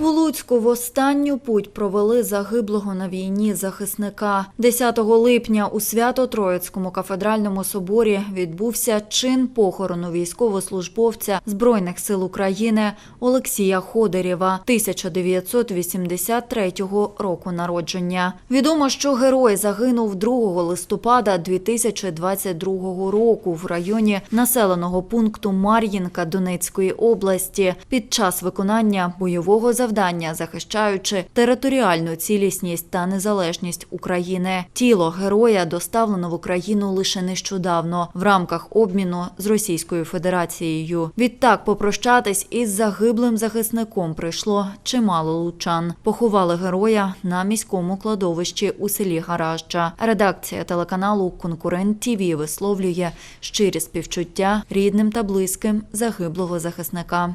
У Луцьку в останню путь провели загиблого на війні захисника. 10 липня у Свято-Троїцькому кафедральному соборі відбувся чин похорону військовослужбовця Збройних сил України Олексія Ходерєва 1983 року народження. Відомо, що герой загинув 2 листопада 2022 року в районі населеного пункту Мар'їнка Донецької області під час виконання бойового завдання, захищаючи територіальну цілісність та незалежність України. Тіло героя доставлено в Україну лише нещодавно в рамках обміну з Російською Федерацією. Відтак попрощатись із загиблим захисником прийшло чимало лучан. Поховали героя на міському кладовищі у селі Гаражджа. Редакція телеканалу Конкурент ТІВІ висловлює щирі співчуття рідним та близьким загиблого захисника.